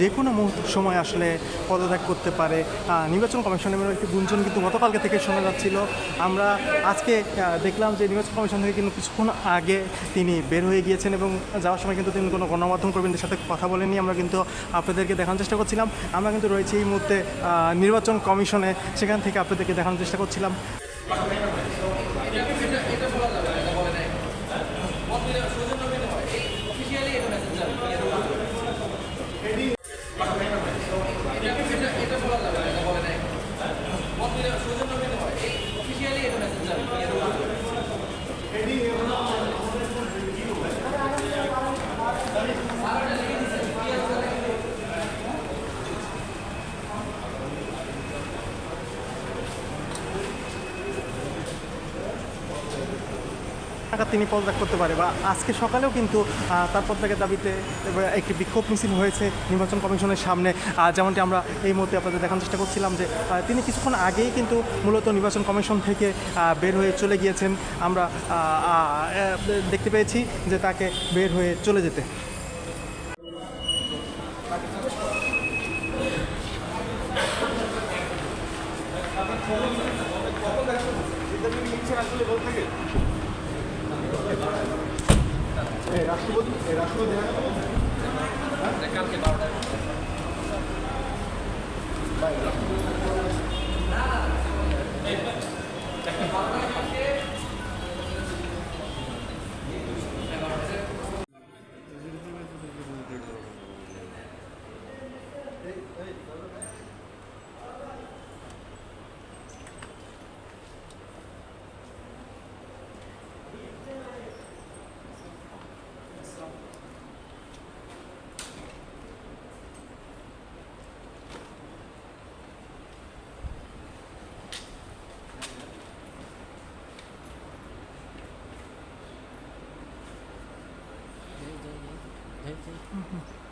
যে কোনো মুহূর্ত সময় আসলে পদত্যাগ করতে পারে। নির্বাচন কমিশনের একটি গুঞ্জন কিন্তু গতকালকে থেকে শোনা যাচ্ছিল। আমরা আজকে দেখলাম যে নির্বাচন কমিশন থেকে কিন্তু কিছুক্ষণ আগে তিনি বের হয়ে গিয়েছেন এবং যাওয়ার সময় কিন্তু তিনি কোনো গণমাধ্যম কর্মীদের সাথে কথা বলেনি আমরা কিন্তু আপনাদেরকে দেখানোর চেষ্টা করছিলাম। আমরা কিন্তু রয়েছি এই মুহূর্তে নির্বাচন কমিশনে। সেখান থেকে আপনাদেরকে দেখানোর চেষ্টা করছিলাম। এটা এটা বলা যাবে না বলে নাই। টাকা তিনি পদত্যাগ করতে পারে বা আজকে সকালেও কিন্তু তার পদত্যাগের দাবিতে একটি বিক্ষোভ মিছিল হয়েছে নির্বাচন কমিশনের সামনে। যেমনটি আমরা এই মুহূর্তে আপনাদের দেখানোর চেষ্টা করছিলাম যে তিনি কিছুক্ষণ আগেই কিন্তু মূলত নির্বাচন কমিশন থেকে বের হয়ে চলে গিয়েছেন। আমরা দেখতে পেয়েছি যে তাকে বের হয়ে চলে যেতে। আসলে রাষ্ট্রপতি রাষ্ট্রপতি কালকে বারোটায় Hey, hey, Mm-hmm.